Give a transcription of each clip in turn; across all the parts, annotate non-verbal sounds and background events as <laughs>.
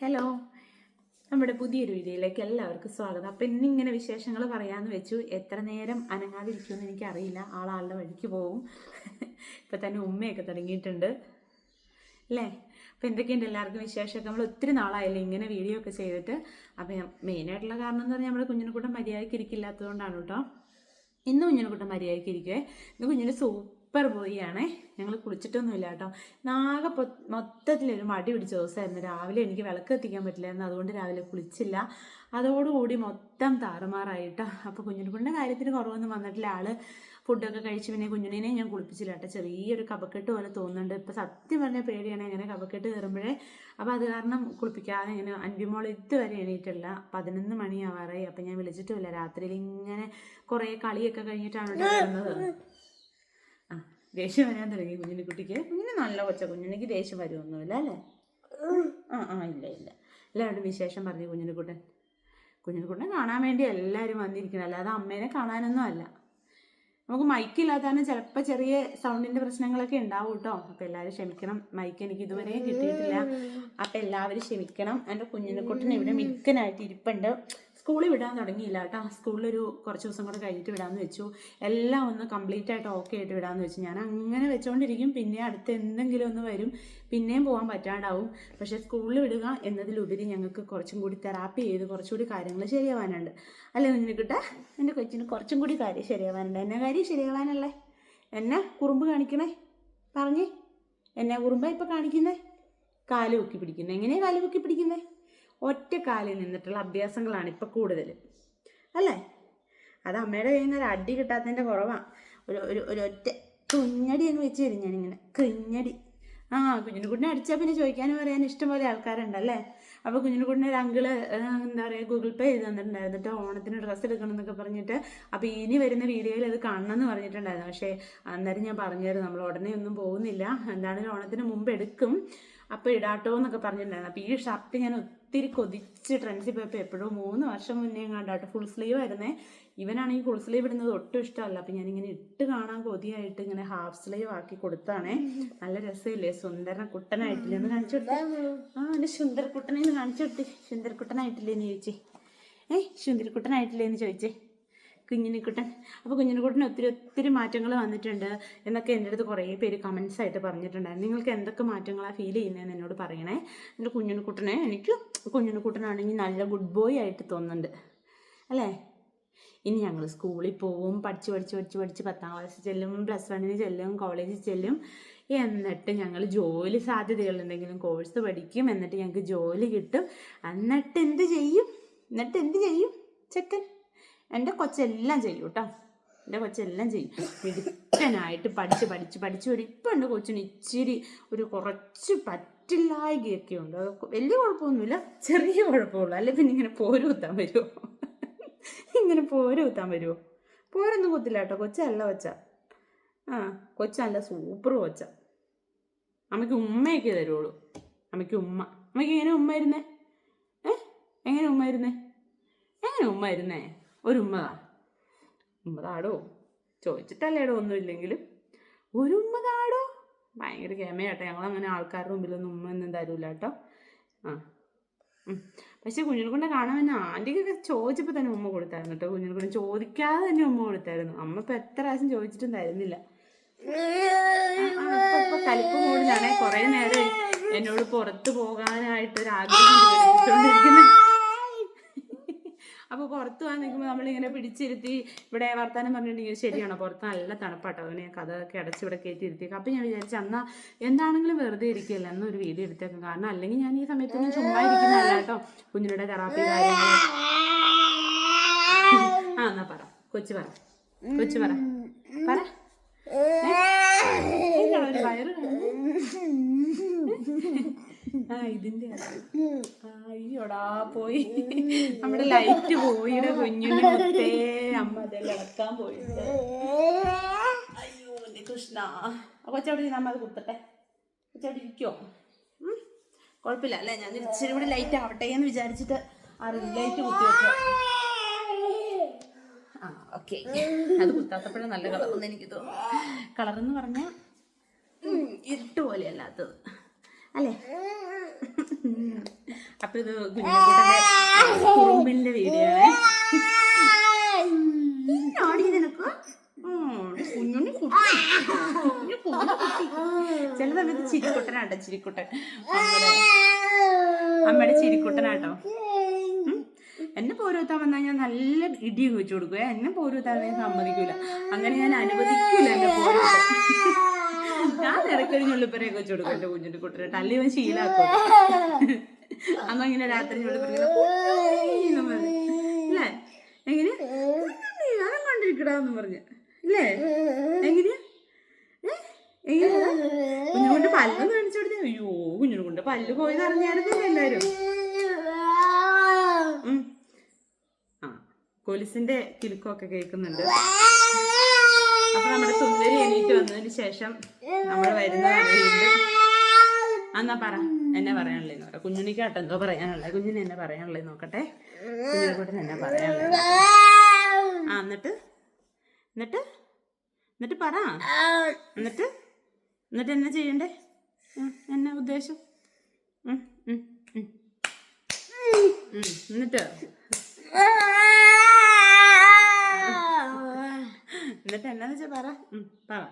Hello. നമ്മുടെ പുതിയൊരു വീഡിയോയിലേക്ക് എല്ലാവർക്കും സ്വാഗതം. അപ്പം ഇന്നിങ്ങനെ വിശേഷങ്ങൾ പറയാമെന്ന് വെച്ചു. എത്ര നേരം അനങ്ങാതിരിക്കുമെന്ന് എനിക്കറിയില്ല. ആളാളുടെ വഴിക്ക് പോവും ഇപ്പം തന്നെ ഉമ്മയൊക്കെ തുടങ്ങിയിട്ടുണ്ട്. അല്ലേ? അപ്പം എന്തൊക്കെയുണ്ട് എല്ലാവർക്കും വിശേഷമൊക്കെ? നമ്മൾ ഒത്തിരി നാളായില്ലേ ഇങ്ങനെ വീഡിയോ ഒക്കെ ചെയ്തിട്ട്. അപ്പം മെയിനായിട്ടുള്ള കാരണം എന്ന് പറഞ്ഞാൽ നമ്മുടെ കുഞ്ഞിനെക്കൂട്ടം മര്യാദയ്ക്ക് ഇരിക്കില്ലാത്തതുകൊണ്ടാണ് കേട്ടോ. ഇന്ന് കുഞ്ഞിനെക്കൂട്ടം മര്യാദയ്ക്ക് ഇരിക്കുവേ. ഇന്ന് കുഞ്ഞിന് സൂപ്പർ പോയിയാണേ ഞങ്ങൾ കുളിച്ചിട്ടൊന്നുമില്ല കേട്ടോ. നാകെ മൊത്തത്തിലൊരു മടി പിടിച്ച ദിവസമായിരുന്നു. രാവിലെ എനിക്ക് വിളക്ക് എത്തിക്കാൻ പറ്റില്ലായിരുന്നു. അതുകൊണ്ട് രാവിലെ കുളിച്ചില്ല. അതോടുകൂടി മൊത്തം താറുമാറായിട്ടോ. അപ്പോൾ കുഞ്ഞിനെക്കൂടിന്റെ കാര്യത്തിന് കുറവൊന്നും വന്നിട്ടില്ല. ആൾ ഫുഡൊക്കെ കഴിച്ച് പിന്നെ കുഞ്ഞിനെ ഞാൻ കുളിപ്പിച്ചില്ല കേട്ടോ. ചെറിയൊരു കപക്കെട്ട് പോലെ തോന്നുന്നുണ്ട്. ഇപ്പം സത്യം പറഞ്ഞാൽ പേടിയാണ് ഇങ്ങനെ കപക്കെട്ട് കയറുമ്പോഴേ. അപ്പോൾ അത് കാരണം കുളിപ്പിക്കാതെ ഇങ്ങനെ അൻപിമോൾ ഇതുവരെ എണീറ്റില്ല പതിനൊന്ന് മണിയാവാറായി. അപ്പം ഞാൻ വിളിച്ചിട്ടുമില്ല. രാത്രിയിൽ ഇങ്ങനെ കുറേ കളിയൊക്കെ കഴിഞ്ഞിട്ടാണ് വരുന്നത്. ദേഷ്യം വരാൻ തുടങ്ങി കുഞ്ഞിനെ കുട്ടിക്ക്. കുഞ്ഞിന് നല്ല കൊച്ച കുഞ്ഞിനെക്ക് ദേഷ്യം വരുമൊന്നുമില്ല അല്ലേ? ആ ആ ഇല്ല ഇല്ല. എല്ലാവരും വിശേഷം പറഞ്ഞു കുഞ്ഞിനെ കുട്ടൻ കുഞ്ഞിനെ കുട്ടനെ കാണാൻ വേണ്ടി എല്ലാവരും വന്നിരിക്കണം. അല്ലാതെ അമ്മേനെ കാണാനൊന്നും അല്ല. നമുക്ക് മൈക്കില്ലാത്തതാണ് ചിലപ്പോൾ ചെറിയ സൗണ്ടിന്റെ പ്രശ്നങ്ങളൊക്കെ ഉണ്ടാവും കേട്ടോ. അപ്പം എല്ലാവരും ക്ഷമിക്കണം. മൈക്ക് എനിക്ക് ഇതുവരെ കിട്ടിയിട്ടില്ല. അപ്പം എല്ലാവരും ക്ഷമിക്കണം. എന്റെ കുഞ്ഞിനെ കുട്ടൻ ഇവിടെ മിക്കനായിട്ട് ഇരിപ്പുണ്ട്. സ്കൂളിൽ വിടാൻ തുടങ്ങിയില്ല കേട്ടോ. സ്കൂളിലൊരു കുറച്ച് ദിവസം കൂടെ കഴിഞ്ഞിട്ട് വിടാമെന്ന് വെച്ചു. എല്ലാം ഒന്ന് കംപ്ലീറ്റ് ആയിട്ട് ഓക്കെ ആയിട്ട് വിടാമെന്ന് വെച്ചു. ഞാൻ അങ്ങനെ വെച്ചുകൊണ്ടിരിക്കും പിന്നെ അടുത്ത് എന്തെങ്കിലും ഒന്ന് വരും. പിന്നെയും പോകാൻ പറ്റാണ്ടാവും. പക്ഷേ സ്കൂളിൽ വിടുക എന്നതിലുപരി ഞങ്ങൾക്ക് കുറച്ചും കൂടി തെറാപ്പി ചെയ്ത് കുറച്ചുകൂടി കാര്യങ്ങൾ ശരിയാവാനുണ്ട്. അല്ലേ നിന്നെ കിട്ടാ? എന്റെ കൊച്ചിന് കുറച്ചും കൂടി കാര്യം ശരിയാവാനുണ്ട്. എന്നെ കാര്യം ശരിയാവാനല്ലേ? എന്നെ കുറുമ്പ് കാണിക്കണേ? പറഞ്ഞേ. എന്നെ കുറുമ്പ ഇപ്പം കാണിക്കുന്നേ? കാൽ പൊക്കി പിടിക്കുന്നത് എങ്ങനെയാണ് കാൽ പൊക്കി പിടിക്കുന്നത് ഒറ്റ കാലിൽ നിന്നിട്ടുള്ള അഭ്യാസങ്ങളാണ് ഇപ്പം കൂടുതൽ അല്ലേ? അത് അമ്മയുടെ കയ്യിൽ നിന്ന് ഒരു അടി കിട്ടാത്തതിന്റെ കുറവാണ് ഒരു ഒരു ഒരു ഒറ്റ കുഞ്ഞടി എന്ന് വെച്ച് തരും ഞാനിങ്ങനെ. കുഞ്ഞടി. ആ കുഞ്ഞിനുകുട്ടിനെ അടിച്ചാൽ പിന്നെ ചോദിക്കാനും പറയാൻ ഇഷ്ടംപോലെ ആൾക്കാരുണ്ടല്ലേ? അപ്പോൾ കുഞ്ഞിനുകുട്ടിനെ ഒരു അങ്കിൾ എന്താ പറയുക ഗൂഗിൾ പേ ചെയ്ത് തന്നിട്ടുണ്ടായിരുന്നു. ഓണത്തിന് ഡ്രസ്സ് എടുക്കണം എന്നൊക്കെ പറഞ്ഞിട്ട് അപ്പോൾ ഇനി വരുന്ന വീഡിയോയിൽ അത് കാണണം എന്ന് പറഞ്ഞിട്ടുണ്ടായിരുന്നു. പക്ഷേ അന്നേരം ഞാൻ പറഞ്ഞായിരുന്നു നമ്മൾ ഉടനെ ഒന്നും പോകുന്നില്ല. എന്താണെങ്കിലും ഓണത്തിന് മുമ്പ് എടുക്കും. അപ്പോൾ ഇടാട്ടോ എന്നൊക്കെ പറഞ്ഞിട്ടുണ്ടായിരുന്നു. അപ്പോൾ ഈ ഷർട്ട് ഞാൻ ഒത്തിരി കൊതിച്ച് ട്രെൻഡ്സിൽ പോയപ്പോൾ എപ്പോഴും മൂന്ന് വർഷം മുന്നേ കണ്ടാട്ടോ ഫുൾ സ്ലീവ് ആയിരുന്നേ. ഇവനാണെങ്കിൽ ഫുൾ സ്ലീവ് ഇടുന്നത് ഒട്ടും ഇഷ്ടമല്ല. അപ്പം ഞാനിങ്ങനെ ഇട്ട് കാണാൻ കൊതിയായിട്ട് ഇങ്ങനെ ഹാഫ് സ്ലീവ് ആക്കി കൊടുത്താണേ. നല്ല രസമില്ലേ? സുന്ദര കുട്ടനായിട്ടില്ലേ? എന്ന് കാണിച്ചു ആ എന്റെ സുന്ദരക്കുട്ടനെ ഒന്ന് കാണിച്ചു കൊടുത്തേ സുന്ദരക്കുട്ടനായിട്ടില്ലേ എന്ന് ചോദിച്ചേ. ഏയ് സുന്ദരക്കുട്ടനായിട്ടില്ലേ എന്ന് ചോദിച്ചേ. കുഞ്ഞിനിക്കുട്ടൻ അപ്പോൾ കുഞ്ഞിനിക്കുട്ടൻ ഒത്തിരി ഒത്തിരി മാറ്റങ്ങൾ വന്നിട്ടുണ്ട് എന്നൊക്കെ എന്റെ അടുത്ത് കുറേ പേര് കമൻസ് ആയിട്ട് പറഞ്ഞിട്ടുണ്ടായിരുന്നു. നിങ്ങൾക്ക് എന്തൊക്കെ മാറ്റങ്ങളാണ് ഫീൽ ചെയ്യുന്നതെന്ന് എന്നോട് പറയണേ. എന്റെ കുഞ്ഞിനിക്കുട്ടനെ എനിക്ക് കുഞ്ഞിനിക്കുട്ടനാണെങ്കിൽ നല്ല ഗുഡ് ബോയ് ആയിട്ട് തോന്നുന്നുണ്ട്. അല്ലേ? ഇനി ഞങ്ങൾ സ്കൂളിൽ പോവും പഠിച്ച് പഠിച്ച് പഠിച്ച് പഠിച്ച് പത്താം ക്ലാസ്സിൽ ചെല്ലും പ്ലസ് വണ്ണിന് ചെല്ലും കോളേജിൽ ചെല്ലും. എന്നിട്ട് ഞങ്ങൾ ജോലി സാധ്യതകളുണ്ടെങ്കിലും കോഴ്സ് പഠിക്കും. എന്നിട്ട് ഞങ്ങൾക്ക് ജോലി കിട്ടും. എന്നിട്ട് എന്ത് ചെയ്യും? എന്നിട്ട് എന്ത് ചെയ്യും? ചെക്കൻ? എന്റെ കൊച്ചെല്ലാം ചെയ്യും കേട്ടോ. എന്റെ കൊച്ചെല്ലാം ചെയ്യും. മിടുക്കനായിട്ട് പഠിച്ച് പഠിച്ച് പഠിച്ച് ഒരു ഇപ്പം എന്റെ കൊച്ചിന് ഇച്ചിരി ഒരു കുറച്ച് പറ്റില്ലായകയൊക്കെ ഉണ്ട്. വലിയ കുഴപ്പമൊന്നുമില്ല. ചെറിയ കുഴപ്പമുള്ളൂ. അല്ലെ പിന്നെ ഇങ്ങനെ പോര് കുത്താൻ വരുമോ ഇങ്ങനെ പോര് കുത്താൻ വരുമോ പോരൊന്നും കുത്തില്ല കേട്ടോ. കൊച്ചല്ല കൊച്ച. ആ കൊച്ചല്ല സൂപ്പർ കൊച്ച. അമ്മയ്ക്ക് ഉമ്മയൊക്കെ തരുള്ളൂ അമ്മയ്ക്ക് ഉമ്മ. അമ്മയ്ക്ക് എങ്ങനെ ഉമ്മ ഇരുന്നേ ഏ? എങ്ങനെ ഉമ്മ ഇരുന്നേ എങ്ങനെ ഉമ്മ ഇരുന്നേ ഒരു ഉമ്മതാ ഉമ്മതാടോ? ചോദിച്ചിട്ടല്ലേടോ ഒന്നുമില്ലെങ്കിലും. ഒരു ഉമ്മതാടോ? ഭയങ്കര ഞങ്ങൾ അങ്ങനെ ആൾക്കാരുടെ മുമ്പിലൊന്നും ഉമ്മ ഒന്നും തരൂല കേട്ടോ ആ. പക്ഷെ കുഞ്ഞിനെക്കൊണ്ട് കാണാമെന്ന് ആന്റിക്കൊക്കെ ചോദിച്ചപ്പോൾ തന്നെ ഉമ്മ കൊടുത്തായിരുന്നു കേട്ടോ. കുഞ്ഞിനെക്കൊണ്ട് ചോദിക്കാതെ തന്നെ ഉമ്മ കൊടുത്തായിരുന്നു. അമ്മ ഇപ്പം എത്ര പ്രാവശ്യം ചോദിച്ചിട്ടും തരുന്നില്ല. ഇപ്പൊ കലിപ്പ് കൂടുതലാണേ. കുറേ നേരം എന്നോട് പുറത്ത് പോകാനായിട്ട് ഒരു ആഗ്രഹം അപ്പോൾ പുറത്തു പോകാൻ നിൽക്കുമ്പോൾ നമ്മളിങ്ങനെ പിടിച്ചിരുത്തി ഇവിടെ വർത്താനം പറഞ്ഞിട്ടുണ്ടെങ്കിൽ ശരിയാണോ? പുറത്ത് നല്ല തണുപ്പാട്ടോ. അവനെ കഥയൊക്കെ അടച്ച് ഇവിടെ കയറ്റിയിരുത്തി അപ്പൊ ഞാൻ വിചാരിച്ചു എന്നാൽ എന്താണെങ്കിലും വെറുതെ ഇരിക്കില്ല എന്നൊരു വീഡിയോ എടുത്തേക്കും കാരണം അല്ലെങ്കിൽ ഞാൻ ഈ സമയത്തൊന്നും ചുമ്മാ ഇരിക്കുന്നതല്ല കേട്ടോ. കുഞ്ഞിനുടെ തെറാപ്പി കാര്യങ്ങൾ ആ എന്നാ പറ. കൊച്ചു പറ. കൊച്ചു പറ ഏ? എന്താണ് ഒരു വയറ് കാണുന്നത്? ആ ഇതിന്റെ അയ്യോടാ പോയി. നമ്മുടെ ലൈറ്റ് പോയിടെ കുഞ്ഞിന് മുത്തേ. അമ്മ അതെല്ലാം ഇളക്കാൻ പോയിട്ട്. അയ്യോ എന്റെ കൃഷ്ണ. കൊച്ചവിടെ ഇരുന്ന് അമ്മ അത് കുത്തട്ടെ. കൊച്ചവിടെ ഇരിക്കോ? കുഴപ്പമില്ല അല്ലേ? ഞാൻ ഇച്ചിരി കൂടി ലൈറ്റ് ആവട്ടെ എന്ന് വിചാരിച്ചിട്ട് ആ ലൈറ്റ് കുത്തി വെച്ചോ ആ ഓക്കെ അത് കുത്താത്തപ്പോഴും നല്ല കളറെന്ന് എനിക്ക് തോന്നുന്നു. കളറെന്ന് പറഞ്ഞാൽ ഇരുട്ട് പോലെ അല്ലാത്തത് അല്ലേ? <laughs> അപ്പൊ ഇത് കുഞ്ഞുകുട്ടന്റെ കുറുമ്പിന്റെ വീഡിയോ കുഞ്ഞുണ്ണി ചില സമയത്ത് ചിരിക്കുട്ടനാട്ടോ ചിരിക്കുട്ടൻ. അമ്മയുടെ ചിരിക്കുട്ടനാട്ടോ. എന്നെ പോരോത്താൻ വന്നാൽ ഞാൻ നല്ല ഇടി വെച്ചു കൊടുക്കുക എന്നെ പോരോത്താൻ സമ്മതിക്കൂല. അങ്ങനെ ഞാൻ അനുവദിക്കൂല എന്നെ പോരോത്താൻ. ഞാൻ ഇടയ്ക്കൊരു ഞുള്ളിപ്പരയൊക്കെ വെച്ചു കൊടുക്കും. എന്റെ കുഞ്ഞിന്റെ കുട്ടനെ തല്ലി അവൻ ശീലാക്കും. അന്ന് ഇങ്ങനെ രാത്രി ഞുള്ളിപ്പര അല്ലേ കണ്ടിരിക്കടാന്ന് പറഞ്ഞു. അല്ലേ എങ്ങനെയാ കുഞ്ഞുകൊണ്ട് പല്ലൊന്ന് കാണിച്ചു കൊടുത്തേ. അയ്യോ കുഞ്ഞിനെ കൊണ്ട് പല്ല് പോയത് അറിഞ്ഞായിരുന്നില്ല എല്ലാരും ആ കൊലിസിന്റെ കിലുക്കമൊക്കെ കേൾക്കുന്നുണ്ട്. അപ്പൊ നമ്മുടെ സുന്ദരി എണീറ്റ് വന്നതിന് ശേഷം നമ്മൾ വരുന്ന എന്നാ പറ എന്നെ പറയാനുള്ളത് നോക്കാം കുഞ്ഞുണിക്കാട്ടോ എന്തോ പറയാനുള്ളത് കുഞ്ഞിന് എന്നെ പറയാനുള്ളത് നോക്കട്ടെ. എന്നെ പറയാനുള്ളത് ആ എന്നിട്ട്? എന്നിട്ട്? എന്നിട്ട് പറ. എന്നിട്ട്? എന്നിട്ട് എന്നെ ചെയ്യണ്ടേ? എന്നാ ഉദ്ദേശം? എന്നിട്ട്? എന്നിട്ട് എന്നാന്ന് വെച്ചാ പറ. പറ.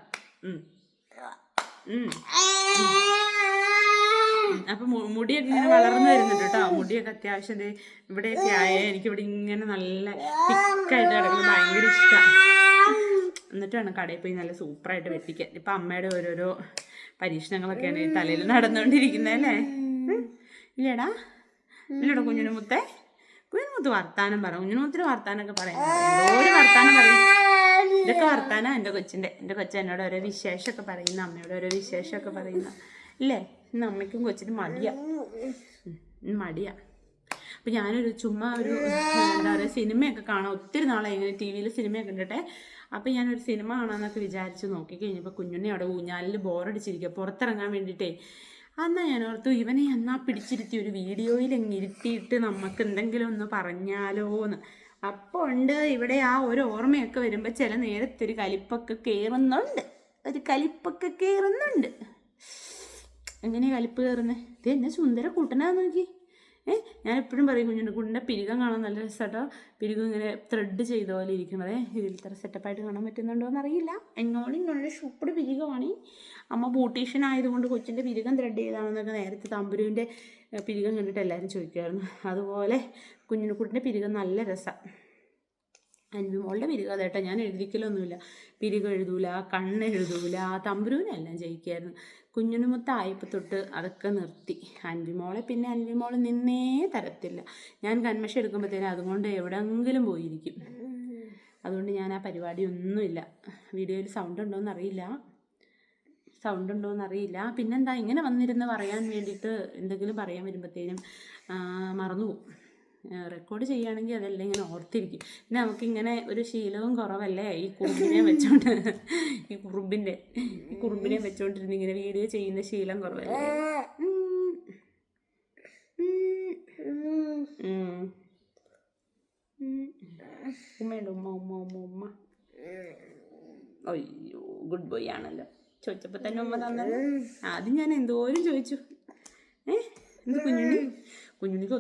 അപ്പൊ മുടിയൊക്കെ ഇങ്ങനെ വളർന്നു വരുന്നുണ്ട് കേട്ടോ. മുടിയൊക്കെ അത്യാവശ്യം ഇവിടെയൊക്കെ ആയ. എനിക്ക് ഇവിടെ ഇങ്ങനെ നല്ല തിക്കായിട്ട് കിടക്കുന്നത് ഭയങ്കര ഇഷ്ടമാണ് എന്നിട്ടാണ് കടയിൽ പോയി നല്ല സൂപ്പറായിട്ട് വെട്ടിക്കാൻ ഇപ്പൊ അമ്മയുടെ ഓരോരോ പരീക്ഷണങ്ങളൊക്കെയാണ് ഈ തലയിൽ നടന്നുകൊണ്ടിരിക്കുന്നത് അല്ലേ? ഇല്ലേടാ? ഇല്ലേടാ കുഞ്ഞിനുമുത്ത് കുഞ്ഞിന് മുത്ത് വർത്താനം പറ. കുഞ്ഞിനുമുത്തിന് വർത്താനൊക്കെ പറയാം ഒരു വർത്താനം പറയും. ഇതൊക്കെ കർത്താനാ എന്റെ കൊച്ചിന്റെ എന്റെ കൊച്ചു എന്നോട് ഓരോ വിശേഷമൊക്കെ പറയുന്ന. അമ്മയോട് ഓരോ വിശേഷമൊക്കെ പറയുന്ന. ഇല്ലേ? ഇന്ന് അമ്മയ്ക്കും കൊച്ചിന് മടിയാ. മടിയാ. അപ്പം ഞാനൊരു ചുമ്മാ ഒരു എന്താ പറയുക സിനിമയൊക്കെ കാണാൻ ഒത്തിരി നാളായി. ഇങ്ങനെ ടി വിയിൽ സിനിമയൊക്കെ കണ്ടിട്ടെ. അപ്പം ഞാനൊരു സിനിമ കാണാമെന്നൊക്കെ വിചാരിച്ച് നോക്കി കഴിഞ്ഞപ്പോൾ കുഞ്ഞുണ്ണി അവിടെ ഊഞ്ഞാലിൽ ബോറടിച്ചിരിക്കുക പുറത്തിറങ്ങാൻ വേണ്ടിയിട്ടേ. അന്നാ ഞാൻ ഓർത്തു ഇവനെ എന്നാ പിടിച്ചിരുത്തി? ഒരു വീഡിയോയിൽ ഇരുത്തിയിട്ട് നമുക്ക് എന്തെങ്കിലും ഒന്ന് പറഞ്ഞാലോ എന്ന് അപ്പോൾ ഉണ്ട് ഇവിടെ ആ ഒരു ഓർമ്മയൊക്കെ വരുമ്പോൾ ചില നേരത്തെ ഒരു കലിപ്പൊക്കെ കയറുന്നുണ്ട് ഒരു കലിപ്പൊക്കെ കയറുന്നുണ്ട് എങ്ങനെയാ കലിപ്പ് കയറുന്നത് ഇത് എന്നെ സുന്ദര കൂട്ടനാ നോക്കി. ഞാൻ എപ്പോഴും പറയും കുഞ്ഞുണ്ട് കുഞ്ഞിന്റെ പിരികം കാണാൻ നല്ല രസമാട്ടോ പിരികം ഇങ്ങനെ ത്രെഡ് ചെയ്ത പോലെ ഇരിക്കണത്. ഇതിൽ ഇത്ര സെറ്റപ്പായിട്ട് കാണാൻ പറ്റുന്നുണ്ടോ എന്നറിയില്ല. എന്നോട് നല്ല സൂപ്പർ പിരികമാണ് അമ്മ ബ്യൂട്ടീഷ്യൻ ആയതുകൊണ്ട് കൊച്ചിന്റെ പിരികം ത്രെഡ് ചെയ്താണെന്നൊക്കെ നേരത്തെ തമ്പുരുവിന്റെ പിരികം കണ്ടിട്ട് എല്ലാവരും ചോദിക്കുമായിരുന്നു അതുപോലെ കുഞ്ഞിനുക്കുട്ടിന്റെ പിരികം നല്ല രസമാണ് അൻവിമോളുടെ പിരികം അതേട്ടോ ഞാൻ എഴുതിക്കലൊന്നുമില്ല. പിരികം എഴുതൂല കണ്ണ് എഴുതൂല തമ്പുരുവിനെല്ലാം ജയിക്കായിരുന്നു. കുഞ്ഞുണിമുത്തായപ്പോൾ തൊട്ട് അതൊക്കെ നിർത്തി. അൻവിമോളെ പിന്നെ അൻവിമോൾ നിന്നേ തരത്തില്ല. ഞാൻ കന്മഷ എടുക്കുമ്പോഴത്തേനും അതുകൊണ്ട് എവിടെങ്കിലും പോയിരിക്കും. അതുകൊണ്ട് ഞാൻ ആ പരിപാടി ഒന്നുമില്ല. വീഡിയോയിൽ സൗണ്ട് ഉണ്ടോയെന്ന് അറിയില്ല. സൗണ്ട് ഉണ്ടോയെന്ന് അറിയില്ല. പിന്നെന്താ ഇങ്ങനെ വന്നിരുന്ന് പറയാൻ വേണ്ടിയിട്ട് എന്തെങ്കിലും പറയാൻ വരുമ്പോഴത്തേനും മറന്നു പോകും റെക്കോർഡ് ചെയ്യുകയാണെങ്കിൽ അതെല്ലാം ഇങ്ങനെ ഓർത്തിരിക്കും. പിന്നെ നമുക്കിങ്ങനെ ഒരു ശീലവും കുറവല്ലേ ഈ കുറുമ്പിനെ വെച്ചോണ്ട്? ഈ കുറുമ്പിന്റെ ഈ കുറുമ്പിനെ വെച്ചോണ്ടിരുന്ന് ഇങ്ങനെ വീഡിയോ ചെയ്യുന്ന ശീലം കുറവല്ലേ. ഉമ്മയുണ്ട് ഉമ്മ ഉമ്മ ഉമ്മ ഉമ്മ. അയ്യോ ഗുഡ് ബോയ് ആണല്ലോ. ചോദിച്ചപ്പോൾ തന്നെ ഉമ്മ തന്നത് ആദ്യം ഞാൻ എന്തോരം ചോദിച്ചു. ഏ? എന്ത് കുഞ്ഞുണ്ണി? കുഞ്ഞുണ്ണിക്ക്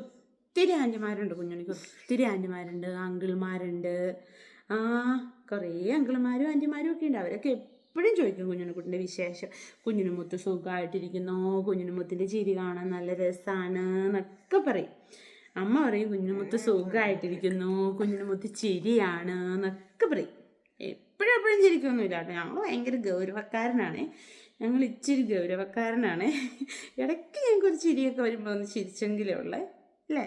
ഒത്തിരി ആന്റിമാരുണ്ട് കുഞ്ഞുണ്ണിക്ക് ഒത്തിരി ആന്റിമാരുണ്ട് അങ്കിൾമാരുണ്ട്. ആ കുറേ അങ്കിൾമാരും ആന്റിമാരും ഒക്കെ ഉണ്ട്. അവരൊക്കെ എപ്പോഴും ചോദിക്കും കുഞ്ഞുണ്ണിക്കുട്ടിന്റെ വിശേഷം. കുഞ്ഞിനു കുഞ്ഞിനുമുത്ത് സുഖമായിട്ടിരിക്കുന്നു കുഞ്ഞിനുമുത്തിന്റെ ചിരി കാണാൻ നല്ല രസമാണ് എന്നൊക്കെ പറയും. അമ്മ പറയും കുഞ്ഞുമുത്ത് സുഖമായിട്ടിരിക്കുന്നു കുഞ്ഞിനുമുത്ത് ചിരിയാണ് എന്നൊക്കെ പറയും. എപ്പോഴും എപ്പോഴും ചിരിക്കൊന്നുമില്ല. കേട്ടോ ഞങ്ങൾ ഭയങ്കര ഗൗരവക്കാരനാണ്. ഞങ്ങൾ ഇച്ചിരി ഗൗരവക്കാരനാണ്. ഇടയ്ക്ക് ഞങ്ങൾക്ക് ഒരു ചിരിയൊക്കെ വരുമ്പോൾ ഒന്ന് ചിരിച്ചെങ്കിലേ ഉള്ളേ. അല്ലേ?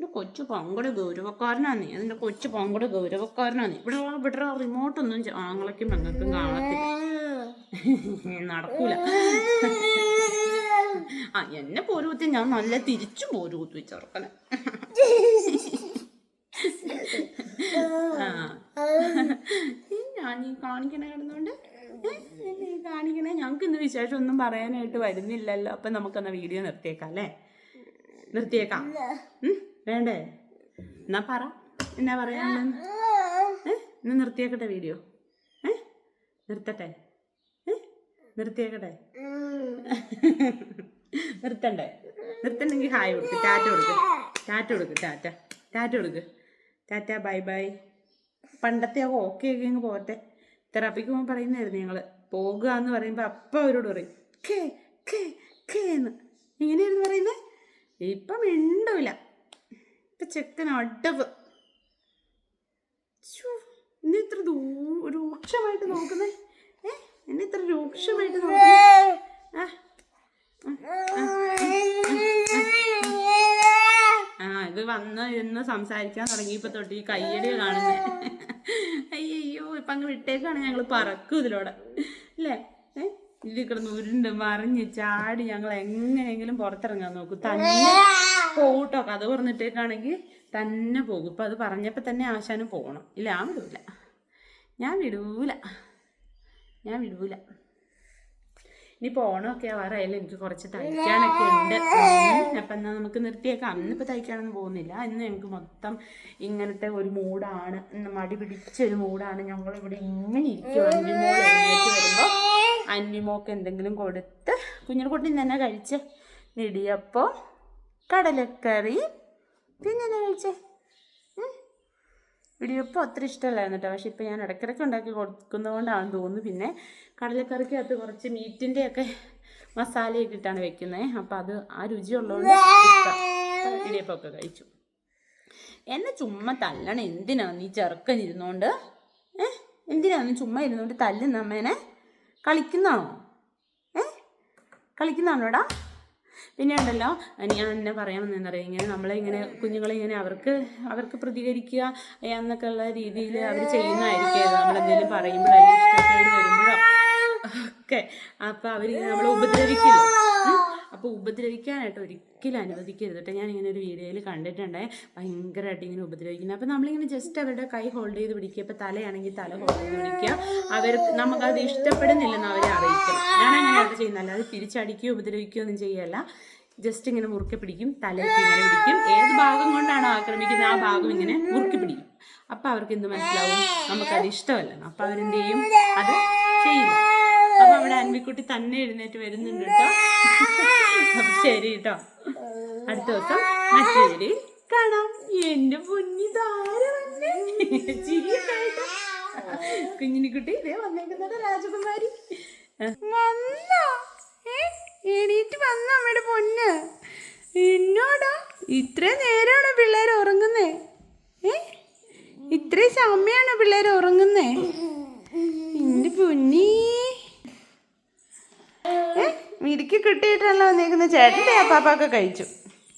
എന്റെ കൊച്ചു പങ്കട ഗൗരവക്കാരനാണ് അതിന്റെ കൊച്ചു പങ്കട ഗൗരവക്കാരനാണ് ഇവിടെ ഇവിടെ റിമോട്ടൊന്നും ചെ- ആങ്ങളയ്ക്കും പെങ്ങൾക്കും കാണത്തില്ല. <laughs> നടക്കൂല. <laughs> ആ എന്നെ പോരൂത്തി ഞാൻ നല്ല തിരിച്ചു പോരൂത്തു ചെറുക്കനെ. <laughs> ഞാൻ ഈ കാണിക്കണ കിടന്നുകൊണ്ട്? കാണിക്കണേ ഞങ്ങൾക്ക് ഇന്ന് വിശേഷം ഒന്നും പറയാനായിട്ട് വരുന്നില്ലല്ലോ. അപ്പം നമുക്കെന്നാ വീഡിയോ നിർത്തിയേക്കാം അല്ലേ? നിർത്തിയേക്കാം. വേണ്ടേ? എന്നാ പറ. എന്നാ പറയാ ഇന്ന് നിർത്തിയേക്കട്ടെ വീഡിയോ? ഏ? നിർത്തട്ടെ? നിർത്തിയേക്കട്ടെ? നിർത്തണ്ടേ? നിർത്തണ്ടെങ്കിൽ ഹായ് കൊടുക്ക് ടാറ്റ കൊടുക്ക്. ടാറ്റ കൊടുക്ക് ടാറ്റ. ടാറ്റ കൊടുക്ക്. Tata bye bye. പണ്ടത്തെ ആ ഓക്കെ ഒക്കെ അങ്ങ് പോട്ടെ തെറാപ്പിക്ക് പോകുമ്പോൾ പറയുന്നതായിരുന്നു ഞങ്ങൾ പോകുക എന്ന് പറയുമ്പോൾ അപ്പം അവരോട് പറയും കേ കേ കേ എന്ന് ഇങ്ങനെയായിരുന്നു പറയുന്നത് ഇപ്പം മിണ്ടൂല. ഇപ്പം ചെക്കൻ അടവ്. ഇന്ന് ഇത്ര രൂക്ഷമായിട്ട് നോക്കുന്നേ? ഏ എന്നെ ഇത്ര രൂക്ഷമായിട്ട് നോക്കുന്നേ? ആ ഇത് വന്ന് ഇരുന്ന് സംസാരിക്കാൻ തുടങ്ങിയപ്പോ തൊട്ട് ഈ കയ്യടി കാണുന്നേ. അയ്യോ ഇപ്പൊ അങ്ങ് വിട്ടേക്കാണ് ഞങ്ങൾ പറക്കും ഇതിലൂടെ. അല്ലേ ഏ? ഇതിൽ കിടന്ന് ഉരുണ്ട് മറിഞ്ഞ് ചാടി ഞങ്ങൾ എങ്ങനെയെങ്കിലും പുറത്തിറങ്ങാൻ നോക്കും. തന്നെ പോകട്ടോ കഥ പറഞ്ഞിട്ടേക്കാണെങ്കിൽ തന്നെ പോകും. ഇപ്പം അത് പറഞ്ഞപ്പോൾ തന്നെ ആശാനും പോകണം. ഇല്ല ഞാൻ വിടൂല ഞാൻ വിടൂല. ഞാൻ വിടൂല. ഇനിയിപ്പോൾ പോണൊക്കെ ആവാറായാലും എനിക്ക് കുറച്ച് തയ്ക്കാനൊക്കെ ഉണ്ട്. അപ്പൊ എന്നാൽ നമുക്ക് നിർത്തിയേക്കാം. ഇന്നിപ്പോൾ തയ്ക്കാനൊന്നും പോകുന്നില്ല. ഇന്ന് ഞങ്ങൾക്ക് മൊത്തം ഇങ്ങനത്തെ ഒരു മൂടാണ് മടി പിടിച്ച ഒരു മൂടാണ് ഞങ്ങളിവിടെ ഇങ്ങനെ ഇരിക്കും എഴുന്നേറ്റ് വരുമ്പോൾ അന്യമോക്ക് എന്തെങ്കിലും കൊടുത്ത് കുഞ്ഞിനെക്കുട്ടി തന്നെ കഴിച്ച് ഇടിയപ്പം കടലക്കറി പിന്നെ എന്നാ കഴിച്ചേ. ഇടിയപ്പം അത്ര ഇഷ്ടമല്ലായിരുന്നു കേട്ടോ. പക്ഷെ ഇപ്പം ഞാൻ ഇടയ്ക്കിടയ്ക്ക് ഉണ്ടാക്കി കൊടുക്കുന്നതുകൊണ്ടാണെന്ന് തോന്നുന്നു. പിന്നെ കടലക്കറിക്കകത്ത് കുറച്ച് മീറ്റിന്റെ ഒക്കെ മസാലയൊക്കെ ഇട്ടാണ് വെക്കുന്നത് അപ്പം അത് ആ രുചിയുള്ളതുകൊണ്ട് ഇടിയപ്പമൊക്കെ കഴിച്ചു. എന്നെ ചുമ്മാ തല്ലണം. എന്തിനാ നീ ചെറുക്കൻ ഇരുന്നുകൊണ്ട് ഏ? എന്തിനാ നീ ചുമ്മാ ഇരുന്നോണ്ട് തല്ലുന്ന അമ്മേനെ? കളിക്കുന്നതാണോ? ഏ? കളിക്കുന്നതാണോടാ? പിന്നെ ഉണ്ടല്ലോ ഞാൻ എന്നെ പറയാൻ വന്നറിയാം ഇങ്ങനെ നമ്മളെ ഇങ്ങനെ കുഞ്ഞുങ്ങളെ ഇങ്ങനെ അവർക്ക് അവർക്ക് പ്രതികരിക്കുക എന്നൊക്കെ ഉള്ള രീതിയിൽ അവർ ചെയ്യുന്നതായിരിക്കും നമ്മളെന്തെങ്കിലും പറയുമ്പോഴോ അല്ലെങ്കിൽ ഇഷ്ടക്കേട് വരുമ്പോഴോ ഒക്കെ. അപ്പം അവർ നമ്മളെ ഉപദ്രവിക്കില്ല അപ്പോൾ ഉപദ്രവിക്കാനായിട്ട് ഒരിക്കലും അനുവദിക്കരുത് കേട്ടോ. ഇങ്ങനെ ഒരു വീഡിയോയിൽ കണ്ടിട്ടുണ്ടേ ഭയങ്കരമായിട്ട് ഇങ്ങനെ ഉപദ്രവിക്കുന്നത് അപ്പോൾ നമ്മളിങ്ങനെ ജസ്റ്റ് അവരുടെ കൈ ഹോൾഡ് ചെയ്ത് പിടിക്കുക. ഇപ്പോൾ തലയാണെങ്കിൽ തല ഹോൾഡ് ചെയ്ത് പിടിക്കുക. അവർ നമുക്കത് ഇഷ്ടപ്പെടുന്നില്ലെന്ന് അവരെ അറിയിക്കും. ഞാൻ അങ്ങനെയായിട്ട് ചെയ്യുന്നത് അല്ലാതെ തിരിച്ചടിക്കുകയോ ഉപദ്രവിക്കുകയോ ഒന്നും ചെയ്യല്ല. ജസ്റ്റ് ഇങ്ങനെ മുറുക്കി പിടിക്കും. തലയൊക്കെ ഇങ്ങനെ പിടിക്കും. ഏത് ഭാഗം കൊണ്ടാണ് ആക്രമിക്കുന്നത് ആ ഭാഗം ഇങ്ങനെ മുറുക്കി പിടിക്കും. അപ്പം അവർക്ക് എന്ത് മനസ്സിലാവും? നമുക്കത് ഇഷ്ടമല്ല. അപ്പം അവരെന്ത് ചെയ്യും അത് ചെയ്യും അപ്പൊ അവിടെ അൻവിക്കുട്ടി തന്നെ എഴുന്നേറ്റ് വരുന്നുണ്ട് കേട്ടോ. അപ്പൊ ശരി കേട്ടോ. അടുത്ത ദിവസം വീഡിയോയിൽ കാണാം. എന്റെ പൊന്നി താരമല്ലേ ചിരിയൊക്കെയായിട്ട് കുഞ്ഞിനിക്കുട്ടി ഇതേ വന്നേക്കുന്നത് രാജകുമാരി. വന്നോ? എണീറ്റ് വന്ന അമ്മയുടെ പൊന്ന്? എന്നോടാ? ഇത്ര നേരമാണോ പിള്ളേർ ഉറങ്ങുന്നേ? ഏ? ഇത്രയും സമയമാണോ പിള്ളേർ ഉറങ്ങുന്നേ? എന്റെ പൊന്നീ. മിടുക്കി കിട്ടിയിട്ടല്ലോ വന്നേക്കുന്ന? ചേട്ടന്റെ അപ്പാപ്പൊക്കെ കഴിച്ചു.